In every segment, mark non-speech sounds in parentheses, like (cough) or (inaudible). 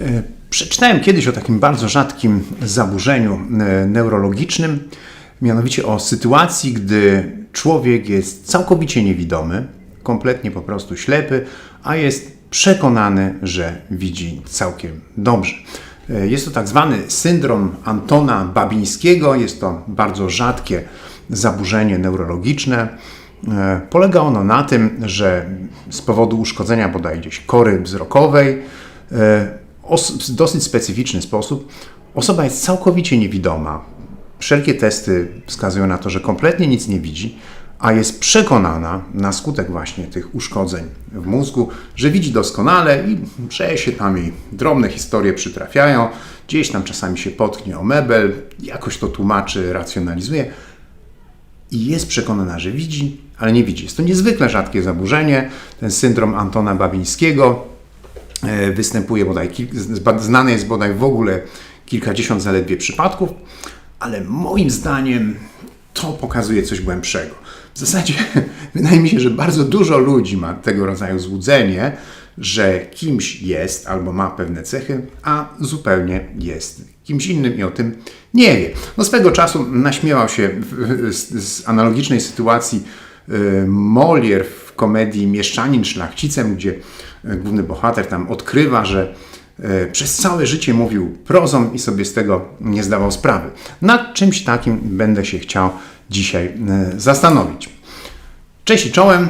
E, Przeczytałem kiedyś o takim bardzo rzadkim zaburzeniu e, neurologicznym, mianowicie o sytuacji, gdy człowiek jest całkowicie niewidomy, kompletnie po prostu ślepy, a jest przekonany, że widzi całkiem dobrze. E, Jest to tak zwany syndrom Antona Babińskiego. Jest to bardzo rzadkie zaburzenie neurologiczne. Polega ono na tym, że z powodu uszkodzenia bodaj gdzieś kory wzrokowej w dosyć specyficzny sposób osoba jest całkowicie niewidoma. Wszelkie testy wskazują na to, że kompletnie nic nie widzi, a jest przekonana na skutek właśnie tych uszkodzeń w mózgu, że widzi doskonale i że się tam jej drobne historie przytrafiają, gdzieś tam czasami się potknie o mebel, jakoś to tłumaczy, racjonalizuje i jest przekonana, że widzi, ale nie widzi. Jest to niezwykle rzadkie zaburzenie, ten syndrom Antona Babińskiego. E, Występuje bodaj, znane jest bodaj w ogóle kilkadziesiąt zaledwie przypadków, ale moim zdaniem to pokazuje coś głębszego. W zasadzie (laughs) wydaje mi się, że bardzo dużo ludzi ma tego rodzaju złudzenie, że kimś jest albo ma pewne cechy, a zupełnie jest kimś innym i o tym nie wie. No swego czasu naśmiewał się z, z analogicznej sytuacji Molière w komedii Mieszczanin szlachcicem, gdzie y, główny bohater tam odkrywa, że y, przez całe życie mówił prozą i sobie z tego nie zdawał sprawy. Nad czymś takim będę się chciał dzisiaj y, zastanowić. Cześć i czołem.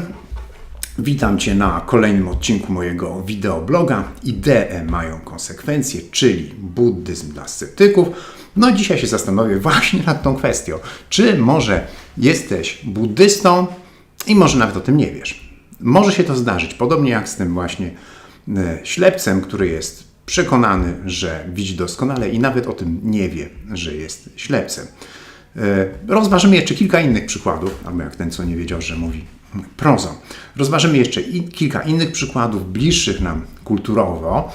Witam Cię na kolejnym odcinku mojego wideobloga. Idee mają konsekwencje, czyli buddyzm dla sceptyków. No dzisiaj się zastanowię właśnie nad tą kwestią. Czy może jesteś buddystą i może nawet o tym nie wiesz? Może się to zdarzyć, podobnie jak z tym właśnie e, ślepcem, który jest przekonany, że widzi doskonale i nawet o tym nie wie, że jest ślepcem. E, Rozważymy jeszcze kilka innych przykładów, albo jak ten, co nie wiedział, że mówi prozą. Rozważymy jeszcze kilka innych przykładów bliższych nam kulturowo,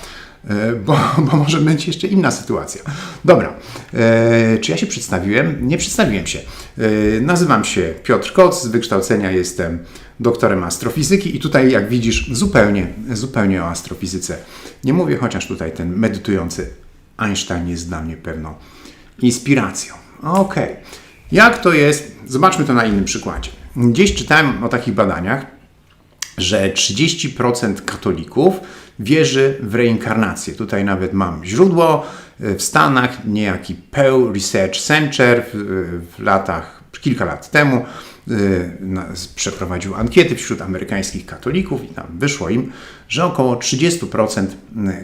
bo, (laughs) bo może być jeszcze inna sytuacja. Dobra, e, czy ja się przedstawiłem? Nie przedstawiłem się. E, Nazywam się Piotr Koc, z wykształcenia jestem doktorem astrofizyki i tutaj, jak widzisz, zupełnie, zupełnie o astrofizyce nie mówię, chociaż tutaj ten medytujący Einstein jest dla mnie pewną inspiracją. Okej. Jak to jest? Zobaczmy to na innym przykładzie. Gdzieś czytałem o takich badaniach, że 30% katolików wierzy w reinkarnację. Tutaj nawet mam źródło e, w Stanach, niejaki Pew Research Center w, w latach, kilka lat temu e, przeprowadził ankiety wśród amerykańskich katolików i tam wyszło im, że około 30%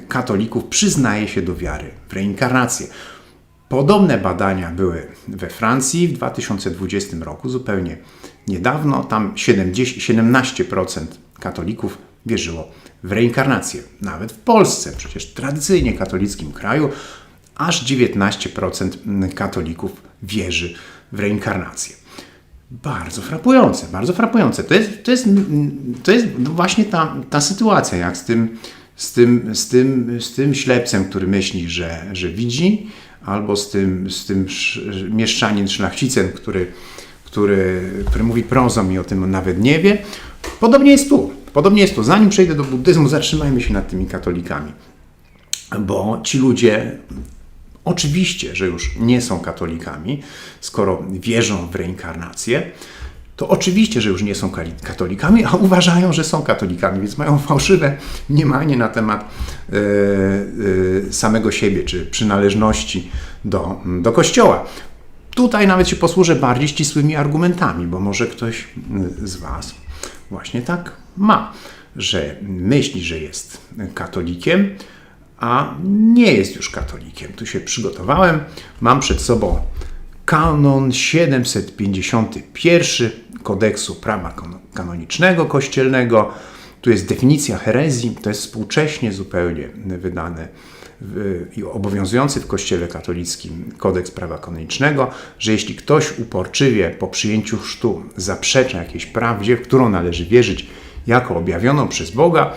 katolików przyznaje się do wiary w reinkarnację. Podobne badania były we Francji w 2020 roku, zupełnie niedawno. Tam 70, 17% katolików wierzyło w reinkarnację. Nawet w Polsce, przecież tradycyjnie katolickim kraju, aż 19% katolików wierzy w reinkarnację. Bardzo frapujące, bardzo frapujące. To jest, to jest, to jest właśnie ta, ta sytuacja, jak z tym, z, tym, z, tym, z tym ślepcem, który myśli, że, że widzi, albo z tym, z tym sz- mieszczanin szlachcicem, który, który, który mówi prozą i o tym nawet nie wie. Podobnie jest tu. Podobnie jest tu. Zanim przejdę do buddyzmu, zatrzymajmy się nad tymi katolikami. Bo ci ludzie Oczywiście, że już nie są katolikami, skoro wierzą w reinkarnację, to oczywiście, że już nie są katolikami, a uważają, że są katolikami, więc mają fałszywe mniemanie na temat e, e, samego siebie, czy przynależności do, do kościoła. Tutaj nawet się posłużę bardziej ścisłymi argumentami, bo może ktoś z Was właśnie tak ma, że myśli, że jest katolikiem, a nie jest już katolikiem. Tu się przygotowałem. Mam przed sobą kanon 751 kodeksu prawa kan- kanonicznego kościelnego. Tu jest definicja herezji, to jest współcześnie zupełnie wydane i obowiązujący w Kościele katolickim kodeks prawa kanonicznego, że jeśli ktoś uporczywie po przyjęciu chrztu zaprzecza jakiejś prawdzie, w którą należy wierzyć jako objawioną przez Boga,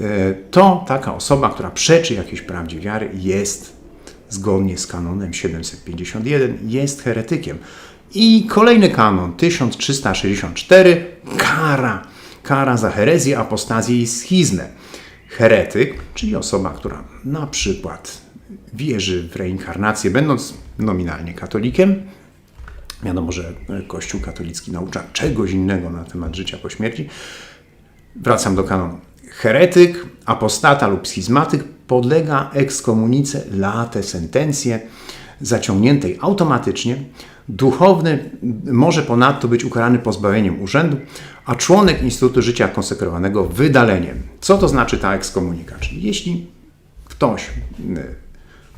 e, to taka osoba, która przeczy jakiejś prawdzie wiary, jest zgodnie z kanonem 751, jest heretykiem. I kolejny kanon, 1364, kara, kara za herezję, apostazję i schizmę. Heretyk, czyli osoba, która na przykład wierzy w reinkarnację, będąc nominalnie katolikiem. Wiadomo, że Kościół katolicki naucza czegoś innego na temat życia po śmierci. Wracam do kanonu. Heretyk, apostata lub schizmatyk podlega ekskomunice late sentencje zaciągniętej automatycznie. Duchowny może ponadto być ukarany pozbawieniem urzędu, a członek Instytutu Życia Konsekrowanego wydaleniem. Co to znaczy ta ekskomunika? Czyli jeśli ktoś y,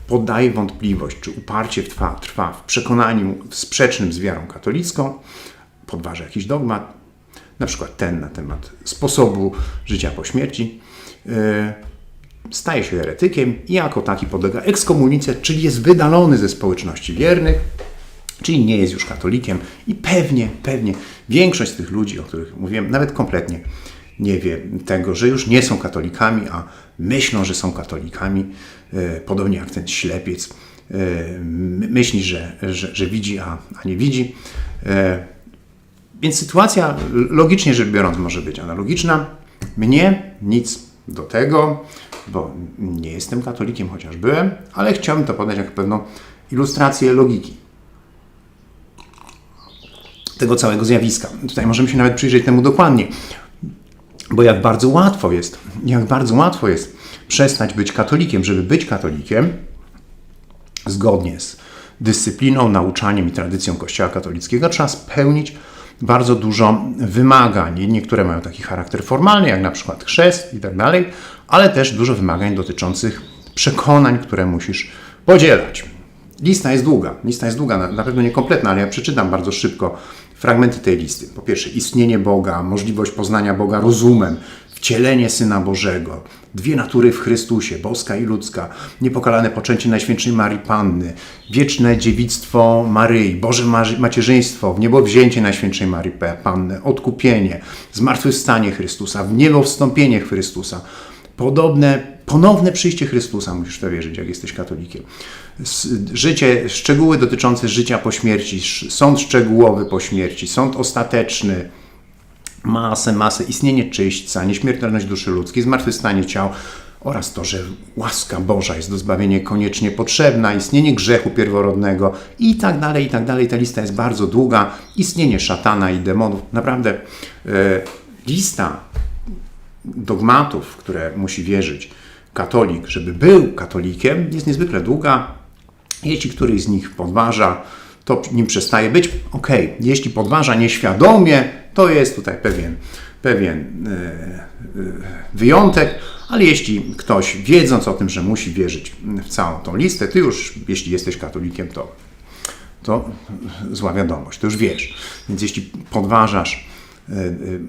podaje wątpliwość, czy uparcie trwa, trwa w przekonaniu sprzecznym z wiarą katolicką, podważa jakiś dogmat, na przykład ten na temat sposobu życia po śmierci, yy, staje się heretykiem i jako taki podlega ekskomunice, czyli jest wydalony ze społeczności wiernych, czyli nie jest już katolikiem i pewnie, pewnie większość z tych ludzi, o których mówiłem, nawet kompletnie nie wie tego, że już nie są katolikami, a myślą, że są katolikami, e, podobnie jak ten ślepiec e, myśli, że, że, że widzi, a, a nie widzi. E, więc sytuacja logicznie rzecz biorąc może być analogiczna. Mnie nic do tego, bo nie jestem katolikiem, chociaż byłem, ale chciałbym to podać jako pewną ilustrację logiki tego całego zjawiska. Tutaj możemy się nawet przyjrzeć temu dokładnie. Bo jak bardzo łatwo jest, jak bardzo łatwo jest przestać być katolikiem, żeby być katolikiem, zgodnie z dyscypliną, nauczaniem i tradycją Kościoła katolickiego, trzeba spełnić bardzo dużo wymagań. Niektóre mają taki charakter formalny, jak na przykład chrzest i tak dalej, ale też dużo wymagań dotyczących przekonań, które musisz podzielać. Lista jest długa, lista jest długa, na pewno niekompletna, ale ja przeczytam bardzo szybko fragmenty tej listy. Po pierwsze, istnienie Boga, możliwość poznania Boga rozumem, wcielenie Syna Bożego, dwie natury w Chrystusie, boska i ludzka, niepokalane poczęcie Najświętszej Marii Panny, wieczne dziewictwo Maryi, Boże macierzyństwo, w niebo wzięcie Najświętszej Marii Panny, odkupienie, zmartwychwstanie Chrystusa, w niebo wstąpienie Chrystusa, podobne, ponowne przyjście Chrystusa, musisz to wierzyć, jak jesteś katolikiem. Życie, szczegóły dotyczące życia po śmierci, sąd szczegółowy po śmierci, sąd ostateczny, masę, masę, istnienie czyśćca, nieśmiertelność duszy ludzkiej, zmartwychwstanie ciał oraz to, że łaska Boża jest do zbawienia koniecznie potrzebna, istnienie grzechu pierworodnego i tak dalej, i tak dalej. Ta lista jest bardzo długa. Istnienie szatana i demonów. Naprawdę e, lista dogmatów, w które musi wierzyć katolik, żeby był katolikiem, jest niezwykle długa. Jeśli któryś z nich podważa, to nim przestaje być. Ok, jeśli podważa nieświadomie, to jest tutaj pewien, pewien e, e, wyjątek, ale jeśli ktoś wiedząc o tym, że musi wierzyć w całą tą listę, ty już, jeśli jesteś katolikiem, to, to zła wiadomość, to już wiesz. Więc jeśli podważasz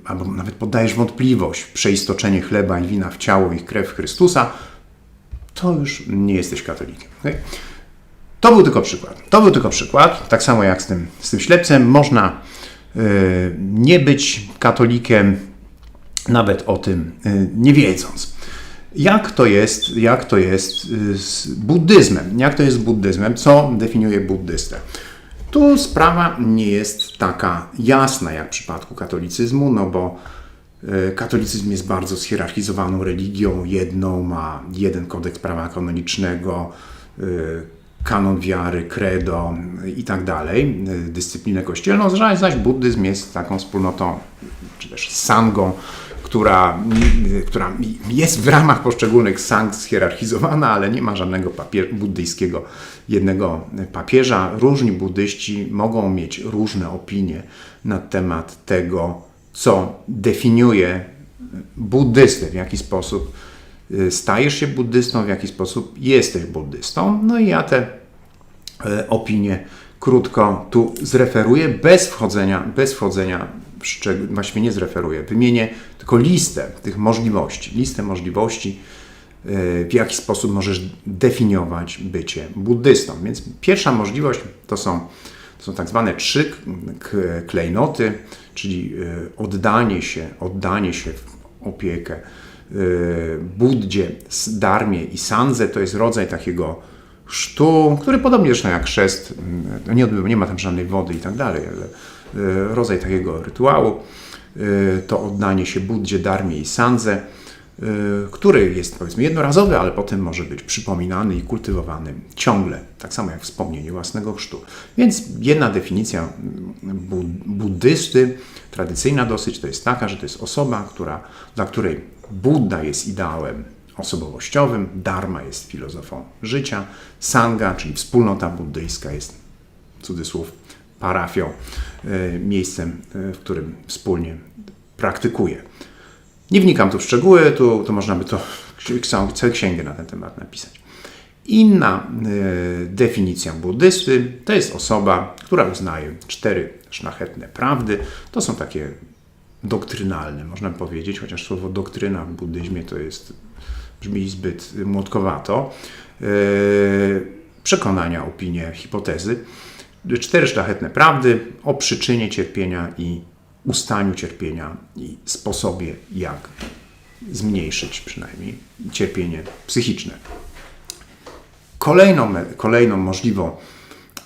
albo nawet poddajesz wątpliwość przeistoczenie chleba i wina w ciało i krew Chrystusa, to już nie jesteś katolikiem. Okay? To był tylko przykład. To był tylko przykład. Tak samo jak z tym, z tym ślepcem. Można y, nie być katolikiem, nawet o tym y, nie wiedząc. Jak to jest, jak to jest z buddyzmem? Jak to jest z buddyzmem? Co definiuje buddystę? Tu sprawa nie jest taka jasna jak w przypadku katolicyzmu, no bo e, katolicyzm jest bardzo schierarchizowaną religią, jedną ma jeden kodeks prawa kanonicznego, e, kanon wiary, credo i tak dalej, e, dyscyplinę kościelną, zaś buddyzm jest taką wspólnotą, czy też sangą, która, która jest w ramach poszczególnych sang schierarchizowana, ale nie ma żadnego papier, buddyjskiego jednego papieża. Różni buddyści mogą mieć różne opinie na temat tego, co definiuje buddystę, w jaki sposób y, stajesz się buddystą, w jaki sposób jesteś buddystą. No i ja te e, opinie krótko tu zreferuję, bez wchodzenia, bez wchodzenia właściwie nie zreferuję, wymienię tylko listę tych możliwości, listę możliwości, e, w jaki sposób możesz definiować bycie buddystą. Więc pierwsza możliwość to są, to są tak zwane trzy klejnoty, czyli e, oddanie się, oddanie się w opiekę e, Buddzie, Darmie i Sanze. To jest rodzaj takiego chrztu, który podobnie zresztą jak chrzest, mm, nie, odbywa, nie ma tam żadnej wody i tak dalej, ale rodzaj takiego rytuału. E, to oddanie się Buddzie, Darmie i Sandze. y, który jest powiedzmy jednorazowy, ale potem może być przypominany i kultywowany ciągle, tak samo jak wspomnienie własnego chrztu. Więc jedna definicja bu- buddysty, tradycyjna dosyć, to jest taka, że to jest osoba, która, dla której Buddha jest ideałem osobowościowym, Dharma jest filozofą życia, Sangha, czyli wspólnota buddyjska jest cudzysłów parafią, y, miejscem, y, w którym wspólnie praktykuje. Nie wnikam tu w szczegóły, tu, tu można by to całą księgę na ten temat napisać. Inna y, definicja buddysty to jest osoba, która uznaje cztery szlachetne prawdy. To są takie doktrynalne, można powiedzieć, chociaż słowo doktryna w buddyzmie to jest, brzmi zbyt młotkowato. Y, przekonania, opinie, hipotezy. Cztery szlachetne prawdy o przyczynie cierpienia i ustaniu cierpienia i sposobie, jak zmniejszyć przynajmniej cierpienie psychiczne. Kolejną, kolejną możliwą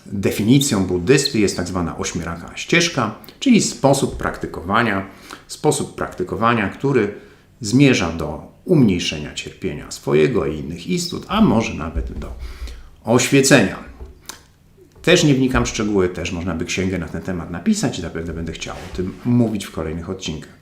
definicją buddysty jest tak zwana ośmioraka ścieżka, czyli sposób praktykowania, sposób praktykowania, który zmierza do umniejszenia cierpienia swojego i innych istot, a może nawet do oświecenia. Też nie wnikam w szczegóły, też można by księgę na ten temat napisać i zapewne będę chciał o tym mówić w kolejnych odcinkach.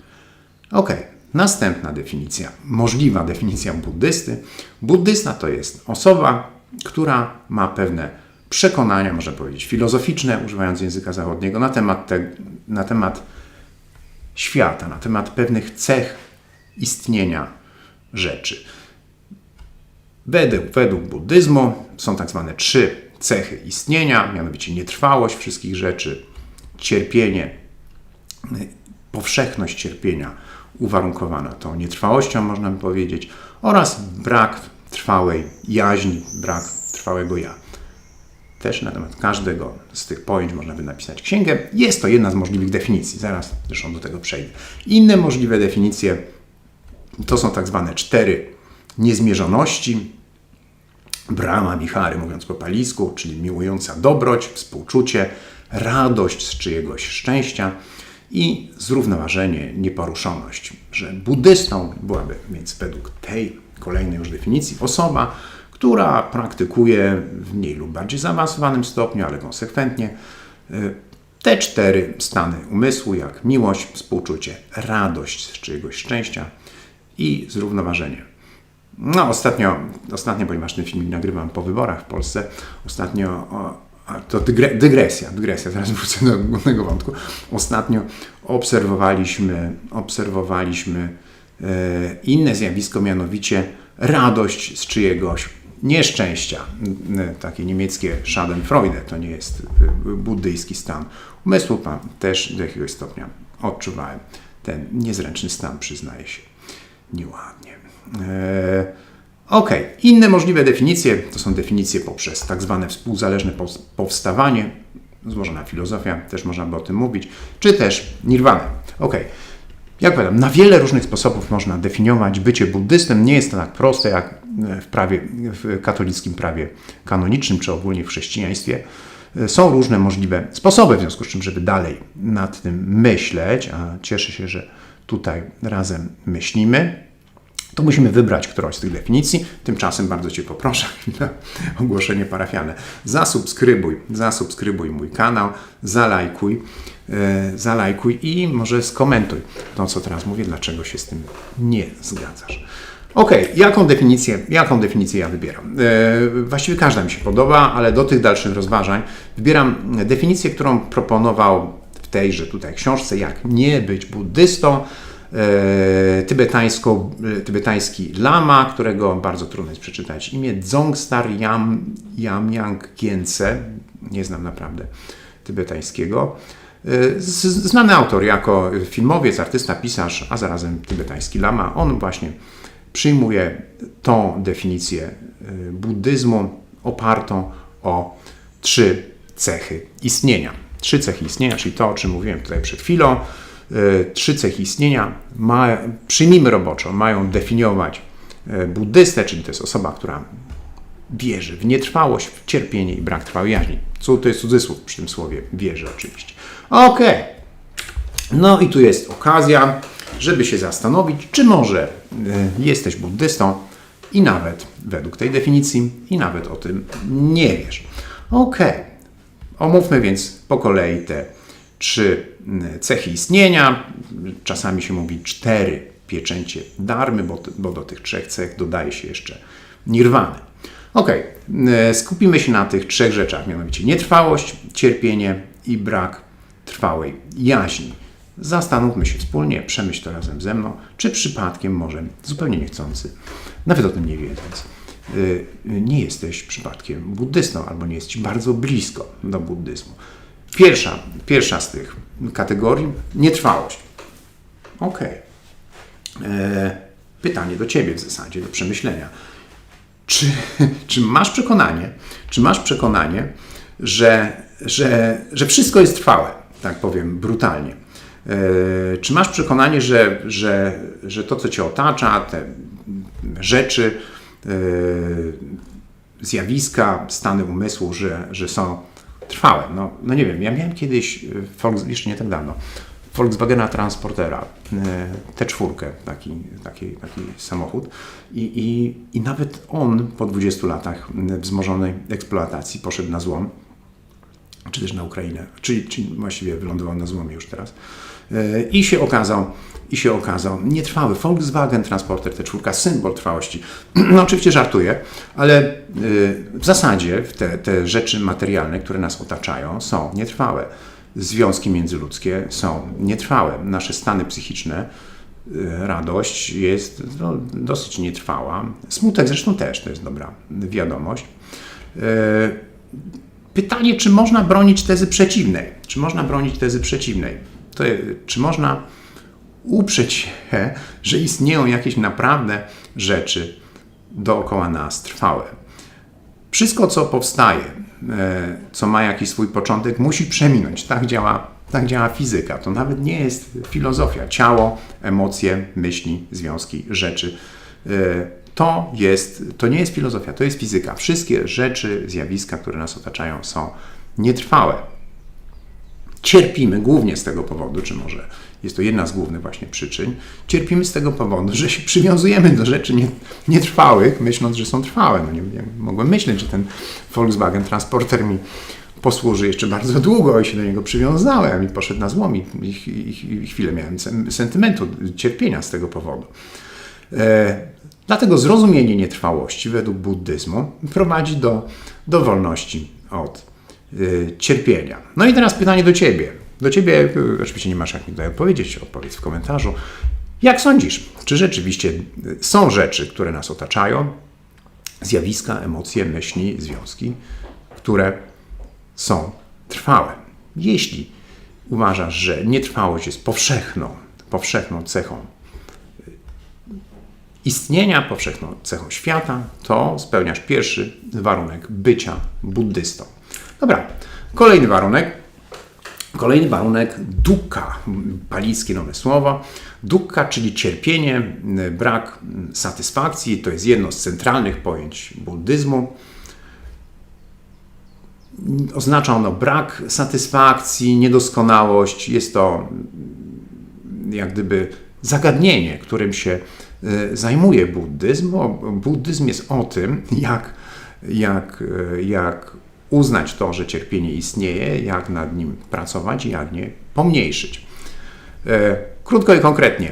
Ok, następna definicja, możliwa definicja buddysty. Buddysta to jest osoba, która ma pewne przekonania, można powiedzieć filozoficzne, używając języka zachodniego, na temat, te, na temat świata, na temat pewnych cech istnienia rzeczy. Według, według buddyzmu są tak zwane trzy cechy istnienia, mianowicie nietrwałość wszystkich rzeczy, cierpienie, powszechność cierpienia uwarunkowana tą nietrwałością, można by powiedzieć, oraz brak trwałej jaźni, brak trwałego ja. Też na temat każdego z tych pojęć można by napisać księgę. Jest to jedna z możliwych definicji, zaraz zresztą do tego przejdę. Inne możliwe definicje to są tak zwane cztery niezmierzoności, Brahma Vihary, mówiąc po palisku, czyli miłująca dobroć, współczucie, radość z czyjegoś szczęścia i zrównoważenie, nieporuszoność. Że buddystą byłaby więc według tej kolejnej już definicji osoba, która praktykuje w mniej lub bardziej zaawansowanym stopniu, ale konsekwentnie te cztery stany umysłu, jak miłość, współczucie, radość z czyjegoś szczęścia i zrównoważenie. No, ostatnio, ostatnio, ponieważ ten film nagrywam po wyborach w Polsce, ostatnio, to dygre, dygresja, dygresja, zaraz wrócę do głównego wątku. Ostatnio obserwowaliśmy, obserwowaliśmy e, inne zjawisko, mianowicie radość z czyjegoś nieszczęścia. Takie niemieckie Schadenfreude, to nie jest buddyjski stan umysłu, tam też do jakiegoś stopnia odczuwałem ten niezręczny stan, przyznaję się, nieładnie. E, ok, inne możliwe definicje to są definicje poprzez tak zwane współzależne powstawanie, złożona filozofia, też można by o tym mówić, czy też nirwana. Ok, jak powiadam, na wiele różnych sposobów można definiować bycie buddystem. Nie jest to tak proste jak w prawie, w katolickim prawie kanonicznym, czy ogólnie w chrześcijaństwie. Są różne możliwe sposoby, w związku z czym, żeby dalej nad tym myśleć, a cieszę się, że tutaj razem myślimy to musimy wybrać którąś z tych definicji. Tymczasem bardzo Cię poproszę (laughs) na ogłoszenie parafialne. Zasubskrybuj, zasubskrybuj mój kanał, zalajkuj, yy, zalajkuj i może skomentuj to, co teraz mówię, dlaczego się z tym nie zgadzasz. Ok, jaką definicję, jaką definicję ja wybieram? Yy, właściwie każda mi się podoba, ale do tych dalszych rozważań wybieram definicję, którą proponował w tejże tutaj książce, jak nie być buddystą, E, tybetańsko, e, tybetański lama, którego bardzo trudno jest przeczytać imię, Dzongstar Yam, Yamyang Kience, nie znam naprawdę tybetańskiego. E, znany autor jako filmowiec, artysta, pisarz, a zarazem tybetański lama. On właśnie przyjmuje tą definicję buddyzmu opartą o trzy cechy istnienia. Trzy cechy istnienia, czyli to, o czym mówiłem tutaj przed chwilą, E, trzy cechy istnienia, ma, przyjmijmy roboczo, mają definiować e, buddystę, czyli to jest osoba, która wierzy w nietrwałość, w cierpienie i brak trwałej jaźni. Co to jest cudzysłów przy tym słowie wierzy oczywiście. Ok. No i tu jest okazja, żeby się zastanowić, czy może y, jesteś buddystą i nawet według tej definicji, i nawet o tym nie wiesz. Okej, omówmy więc po kolei te trzy y, cechy istnienia. Czasami się mówi cztery pieczęcie darmy, bo, bo do tych trzech cech dodaje się jeszcze nirwany. Ok, skupimy się na tych trzech rzeczach, mianowicie nietrwałość, cierpienie i brak trwałej jaźni. Zastanówmy się wspólnie, przemyśl to razem ze mną, czy przypadkiem może zupełnie niechcący, nawet o tym nie wiedząc, y, nie jesteś przypadkiem buddystą albo nie jesteś bardzo blisko do buddyzmu. Pierwsza, pierwsza z tych kategorii nietrwałość. Ok. Pytanie do ciebie w zasadzie, do przemyślenia. Czy, (laughs) czy masz przekonanie, czy masz przekonanie, że, że, że wszystko jest trwałe, tak powiem brutalnie? E, czy masz przekonanie, że, że, że to, co cię otacza, te rzeczy, e, zjawiska, stany umysłu, że, że są trwałe? No, no nie wiem, ja miałem kiedyś, jeszcze nie tak dawno, Volkswagena Transportera, e, T4, taki, taki, taki samochód. I, i, I nawet on po 20 latach wzmożonej eksploatacji poszedł na złom, czy też na Ukrainę, czyli, czyli właściwie wylądował na złomie już teraz. E, I się okazał, i się okazał nietrwały Volkswagen Transporter T4, symbol trwałości. (clears throat) No oczywiście żartuję, ale e, w zasadzie te, te rzeczy materialne, które nas otaczają, są nietrwałe związki międzyludzkie są nietrwałe. Nasze stany psychiczne, y, radość jest no, dosyć nietrwała. Smutek zresztą też to jest dobra wiadomość. Y, pytanie, czy można bronić tezy przeciwnej? Czy można bronić tezy przeciwnej? To, czy można uprzeć się, że istnieją jakieś naprawdę rzeczy dookoła nas trwałe? Wszystko, co powstaje, e, co ma jakiś swój początek, musi przeminąć. Tak działa, tak działa fizyka. To nawet nie jest filozofia. Ciało, emocje, myśli, związki, rzeczy. E, to, jest, to nie jest filozofia, to jest fizyka. Wszystkie rzeczy, zjawiska, które nas otaczają, są nietrwałe. Cierpimy głównie z tego powodu, czy może jest to jedna z głównych właśnie przyczyn, cierpimy z tego powodu, że się przywiązujemy do rzeczy nietrwałych, myśląc, że są trwałe. No nie, nie mogłem myśleć, że ten Volkswagen Transporter mi posłuży jeszcze bardzo długo i się do niego przywiązałem i poszedł na złom i, i, i, i chwilę miałem sentymentu, cierpienia z tego powodu. E, dlatego zrozumienie nietrwałości według buddyzmu prowadzi do, do wolności od cierpienia. No i teraz pytanie do Ciebie. Do ciebie, y, oczywiście nie masz jak mi tutaj odpowiedzieć, odpowiedz w komentarzu. Jak sądzisz, czy rzeczywiście są rzeczy, które nas otaczają, zjawiska, emocje, myśli, związki, które są trwałe? Jeśli uważasz, że nietrwałość jest powszechną, powszechną cechą y, istnienia, powszechną cechą świata, to spełniasz pierwszy warunek bycia buddystą. Dobra, kolejny warunek Kolejny warunek dukkha, palickie nowe słowo. Dukkha, czyli cierpienie, brak satysfakcji, to jest jedno z centralnych pojęć buddyzmu. Oznacza ono brak satysfakcji, niedoskonałość. Jest to jak gdyby zagadnienie, którym się e, zajmuje buddyzm, bo buddyzm jest o tym, jak, jak, e, jak uznać to, że cierpienie istnieje, jak nad nim pracować i jak nie pomniejszyć. E, krótko i konkretnie.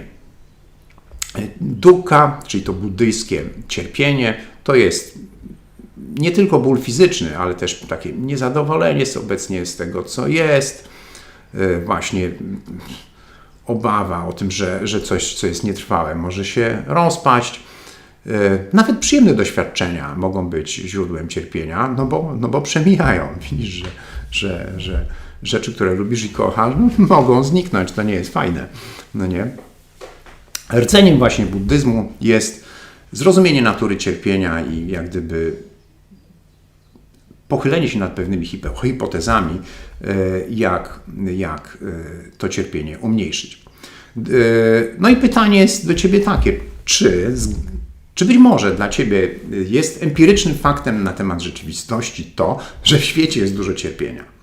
Dukkha, czyli to buddyjskie cierpienie, to jest nie tylko ból fizyczny, ale też takie niezadowolenie z obecnie z tego, co jest, e, właśnie obawa o tym, że, że coś, co jest nietrwałe, może się rozpaść nawet przyjemne doświadczenia mogą być źródłem cierpienia, no bo, no bo przemijają. (laughs) Widzisz, że, że, że rzeczy, które lubisz i kochasz, no, (laughs) mogą zniknąć. To nie jest fajne. No nie? Rdzeniem właśnie buddyzmu jest zrozumienie natury cierpienia i jak gdyby pochylenie się nad pewnymi hipotezami, e, jak, jak e, to cierpienie umniejszyć. No i pytanie jest do Ciebie takie, czy czy być może dla Ciebie jest empirycznym faktem na temat rzeczywistości to, że w świecie jest dużo cierpienia?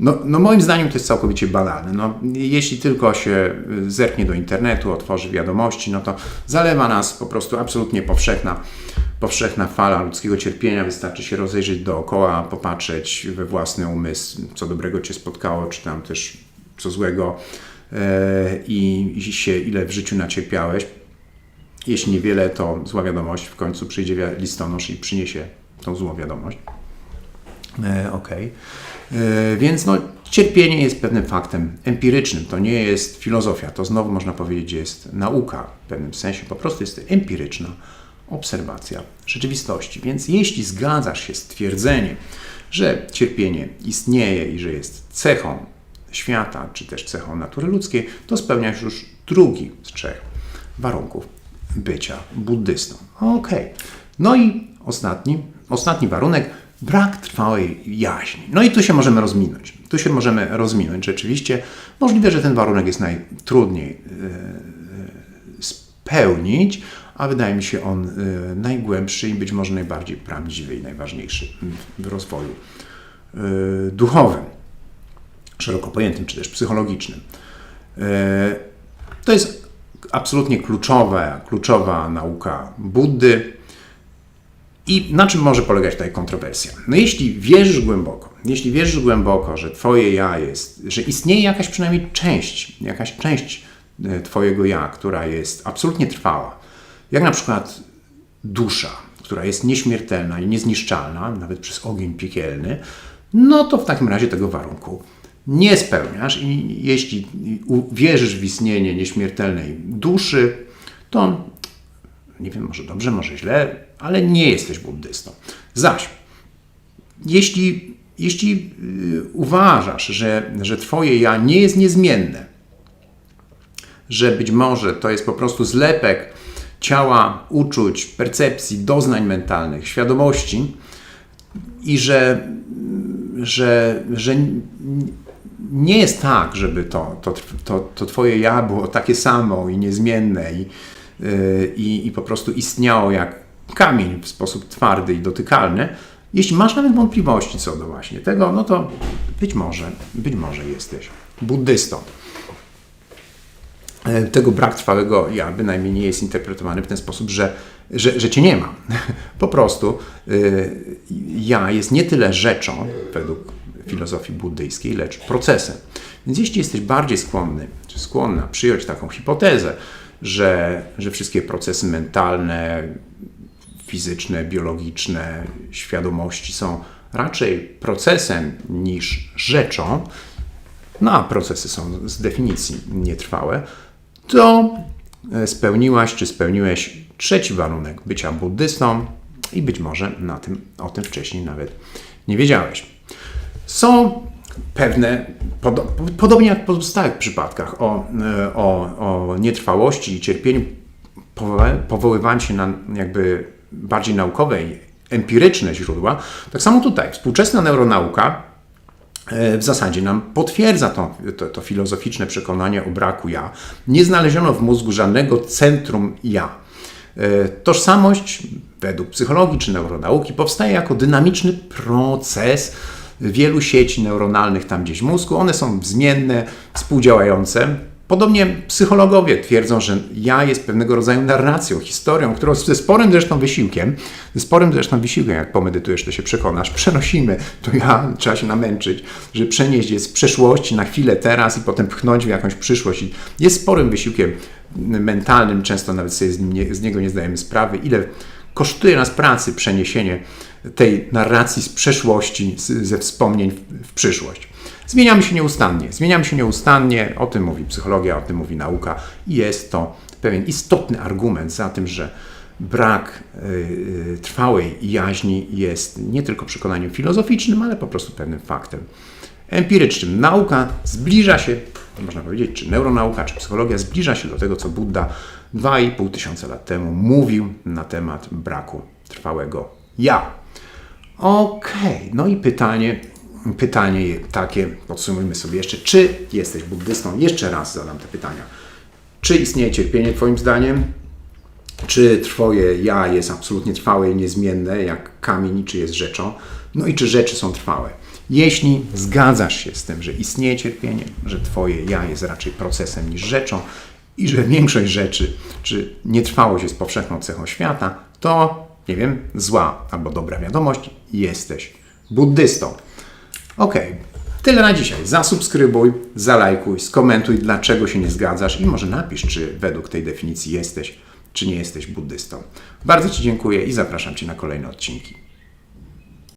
No, no moim zdaniem to jest całkowicie banalne. No, jeśli tylko się y, zerknie do internetu, otworzy wiadomości, no to zalewa nas po prostu absolutnie powszechna, powszechna fala ludzkiego cierpienia. Wystarczy się rozejrzeć dookoła, popatrzeć we własny umysł, co dobrego Cię spotkało, czy tam też co złego e, i, i się ile w życiu nacierpiałeś. Jeśli niewiele, to zła wiadomość. W końcu przyjdzie listonosz i przyniesie tą złą wiadomość. E, Okej. E, Więc no, cierpienie jest pewnym faktem empirycznym. To nie jest filozofia. To znowu można powiedzieć, jest nauka w pewnym sensie. Po prostu jest to empiryczna obserwacja rzeczywistości. Więc jeśli zgadzasz się z twierdzeniem, że cierpienie istnieje i że jest cechą świata, czy też cechą natury ludzkiej, to spełniasz już drugi z trzech warunków bycia buddystą. Okej. No i ostatni, ostatni warunek, brak trwałej jaźni. No i tu się możemy rozminąć. Tu się możemy rozminąć. Rzeczywiście możliwe, że ten warunek jest najtrudniej e, e, spełnić, a wydaje mi się on e, najgłębszy i być może najbardziej prawdziwy i najważniejszy w rozwoju duchowym, szeroko pojętym, czy też psychologicznym. To jest absolutnie kluczowe, kluczowa nauka Buddy. I na czym może polegać tutaj kontrowersja? No jeśli wierzysz głęboko, jeśli wierzysz głęboko, że twoje ja jest, że istnieje jakaś przynajmniej część, jakaś część e, twojego ja, która jest absolutnie trwała, jak na przykład dusza, która jest nieśmiertelna i niezniszczalna, nawet przez ogień piekielny, no to w takim razie tego warunku nie spełniasz i jeśli wierzysz w istnienie nieśmiertelnej duszy, to nie wiem, może dobrze, może źle, ale nie jesteś buddystą. Zaś, jeśli, jeśli y, uważasz, że, że Twoje ja nie jest niezmienne, że być może to jest po prostu zlepek ciała, uczuć, percepcji, doznań mentalnych, świadomości i że, że, że nie jest tak, żeby to, to, to, to Twoje ja było takie samo i niezmienne i, yy, i, i po prostu istniało jak kamień w sposób twardy i dotykalny. Jeśli masz nawet wątpliwości co do właśnie tego, no to być może, być może jesteś buddystą. E, Tego brak trwałego ja bynajmniej nie jest interpretowany w ten sposób, że, że, że cię nie ma. (laughs) Po prostu y, ja jest nie tyle rzeczą według filozofii buddyjskiej, lecz procesem. Więc jeśli jesteś bardziej skłonny, czy skłonna przyjąć taką hipotezę, że, że wszystkie procesy mentalne, fizyczne, biologiczne, świadomości są raczej procesem niż rzeczą, no a procesy są z definicji nietrwałe, to e, spełniłaś czy spełniłeś trzeci warunek bycia buddystą i być może na tym, o tym wcześniej nawet nie wiedziałeś. Są pewne, podo, podobnie jak w pozostałych przypadkach o, e, o, o nietrwałości i cierpieniu, powoływałem się na jakby bardziej naukowe i empiryczne źródła, tak samo tutaj. Współczesna neuronauka e, w zasadzie nam potwierdza to, to, to filozoficzne przekonanie o braku ja. Nie znaleziono w mózgu żadnego centrum ja. E, Tożsamość według psychologii czy neuronauki powstaje jako dynamiczny proces wielu sieci neuronalnych tam gdzieś w mózgu. One są zmienne, współdziałające. Podobnie psychologowie twierdzą, że ja jest pewnego rodzaju narracją, historią, którą ze sporym zresztą wysiłkiem, ze sporym zresztą wysiłkiem, jak pomedytujesz, to się przekonasz, (laughs) przenosimy, to ja trzeba się namęczyć, że przenieść je z przeszłości na chwilę teraz i potem pchnąć w jakąś przyszłość. I jest sporym wysiłkiem mentalnym, często nawet sobie z, nie, z niego nie zdajemy sprawy, ile kosztuje nas pracy przeniesienie tej narracji z przeszłości, z, ze wspomnień w, w przyszłość. Zmieniamy się nieustannie, zmieniamy się nieustannie, o tym mówi psychologia, o tym mówi nauka i jest to pewien istotny argument za tym, że brak y, y, trwałej jaźni jest nie tylko przekonaniem filozoficznym, ale po prostu pewnym faktem empirycznym. Nauka zbliża się, można powiedzieć, czy neuronauka, czy psychologia zbliża się do tego, co Buddha 2,5 tysiąca lat temu mówił na temat braku trwałego ja. Okej, no i pytanie, pytanie takie, podsumujmy sobie jeszcze, czy jesteś buddystą? Jeszcze raz zadam te pytania. Czy istnieje cierpienie Twoim zdaniem? czy Twoje ja jest absolutnie trwałe i niezmienne, jak kamień, czy jest rzeczą, no i czy rzeczy są trwałe. Jeśli zgadzasz się z tym, że istnieje cierpienie, że Twoje ja jest raczej procesem niż rzeczą i że większość rzeczy, czy nietrwałość jest powszechną cechą świata, to, nie wiem, zła albo dobra wiadomość, jesteś buddystą. Okej, tyle na dzisiaj. Zasubskrybuj, zalajkuj, skomentuj, dlaczego się nie zgadzasz i może napisz, czy według tej definicji jesteś, czy nie jesteś buddystą. Bardzo Ci dziękuję i zapraszam Cię na kolejne odcinki.